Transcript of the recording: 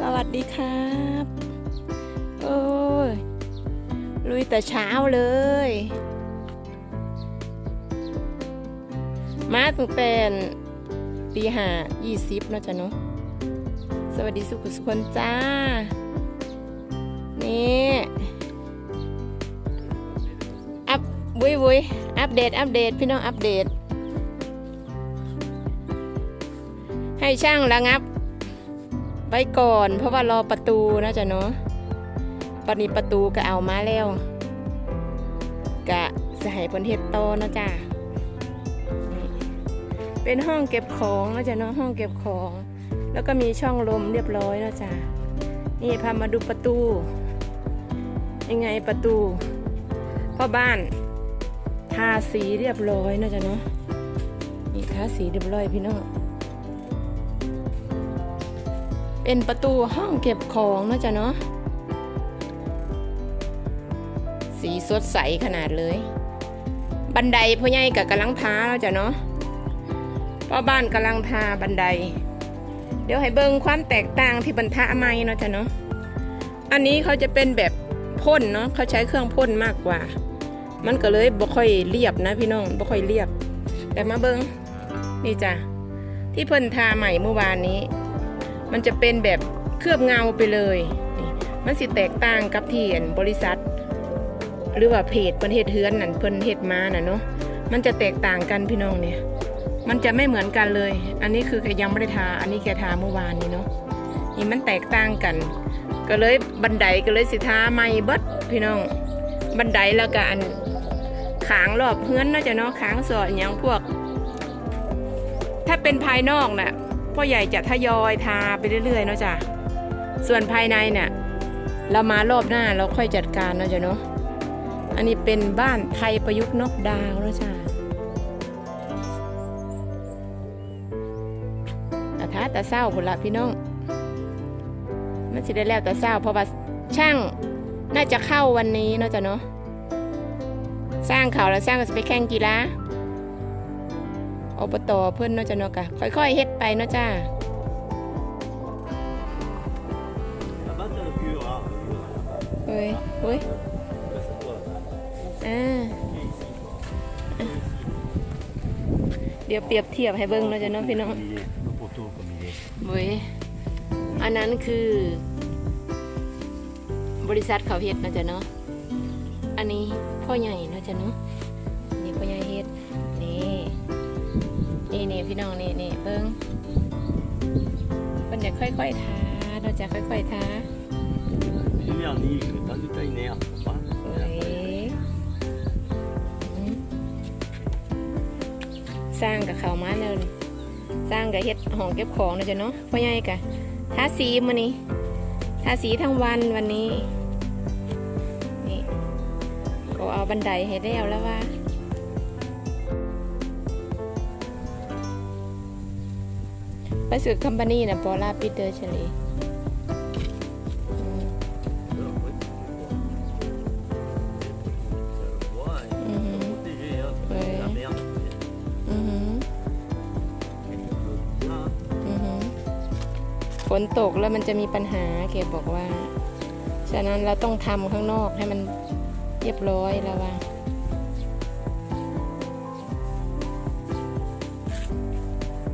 สวัสดีครับ โอ้ย ลุยแต่เช้าเลย มาตั้งแต่ตีห้ายี่สิบเนาะจ้ะเนาะสวัสดีสุขุสุคนจ้า นี่อัพบุยบุยอัปเดต อัปเดต พี่น้องอัปเดต ให้ช่างระงับ ไว้ก่อน เพราะว่ารอประตูนะจ๊ะเนาะตอนนี้ประตูก็เอามาแล้วกะจะให้เพนเฮ็ดโตนะจ๊ะเป็นห้องเก็บของนะจ๊ะเนาะห้องเก็บของ แล้วก็มีช่องลมเรียบร้อยนะจ๊ะนี่พามาดูประตู ยังไงประตูพ่อบ้านทาสีเรียบร้อยนะจ๊ะเนาะนี่ทาสีเรียบร้อยพี่น้อง เป็นประตูห้องเก็บของนะจ๊ะเนาะสีสดใสขนาดเลย บันไดพ่อใหญ่กับกำลังทาแล้วจ้ะเนาะพ่อบ้านกำลังทาบันได เดี๋ยวให้เบิ่งความแตกต่างที่บรรทะไม้เนาะจ้ะเนาะอันนี้เขาจะเป็นแบบพ่นเนาะเขาใช้เครื่องพ่นมากกว่า มันก็เลยบ่ค่อยเรียบนะพี่น้องบ่ค่อยเรียบ แต่มาเบิ่งนี่จ้ะที่เพิ่นทาใหม่เมื่อวานนี้ มันจะเป็นแบบเคลือบเงาไปเลยนี่มันสิแตกต่างกับที่อันบริษัท หรือว่าเพจเพิ่นเฮ็ดเฮือนนั่นเพิ่นเฮ็ดมาน่ะเนาะมันจะแตกต่างกันพี่น้องเนี่ย มันจะไม่เหมือนกันเลย อันนี้คือแกยังไม่ได้ทา อันนี้แกทาเมื่อวานนี้เนาะนี่มันแตกต่างกัน ก็เลยบันไดก็เลยสิทาใหม่เบิดพี่น้อง บันไดแล้วก็อันขางรอบเฮือนเนาจะเนาะขางสอดอย่างพวก ถ้าเป็นภายนอกน่ะ พ่อใหญ่จะทยอยทาไปเรื่อยๆเนาะจ้ะส่วนภายในเนี่ยเรามารอบหน้าเราค่อยจัดการเนาะจ้ะเนาะอันนี้เป็นบ้านไทยประยุกต์นกดาวเนาะจ้ะอาทาต่เศร้าพุ่นละพี่น้อง มันสิได้แล้วต่เศร้าเพราะว่าช่างน่าจะเข้าวันนี้เนาะจ้ะเนาะ สร้างเขาแล้วสร้างก็จะไปแข่งกีฬา อบตเพื่อนเนาะจ้ะเนาะกะค่อย ๆเฮ็ดไปเนาะจ้าเฮ้ยเฮ้ยอ่าเดี๋ยวเปรียบเทียบให้เบิ่งเนาะจ้ะเนาะพี่น้องเว้ยอันนั้นคือบริษัทเขาเฮ็ดเนาะจ้ะเนาะอันนี้พ่อใหญ่เนาะจ้ะเนาะ พี่น้องนี่นี่เบิ่งมันจะค่อยๆทาเราจะค่อยๆทา Bisogna lì, che tanto stai ne a fa. เว้ยอืมสร้างกับเขามาแล้วนี่สร้างกับเฮ็ดห้องเก็บของเนาะจ้ะเนาะพ่อใหญ่กะทาสีมื้อนี้ทาสีทั้งวันวันนี้นี่ก็เอาบันไดให้แล้วแล้วว่า ไปสืบคัมปานีนะปอล่าปีเตอร์เฉลยอืมอือหือ Ah, อือหือฝนตกแล้วมันจะมีปัญหาเกบอกว่า ฉะนั้นเราต้องทำข้างนอกให้มันเรียบร้อยแล้วว่า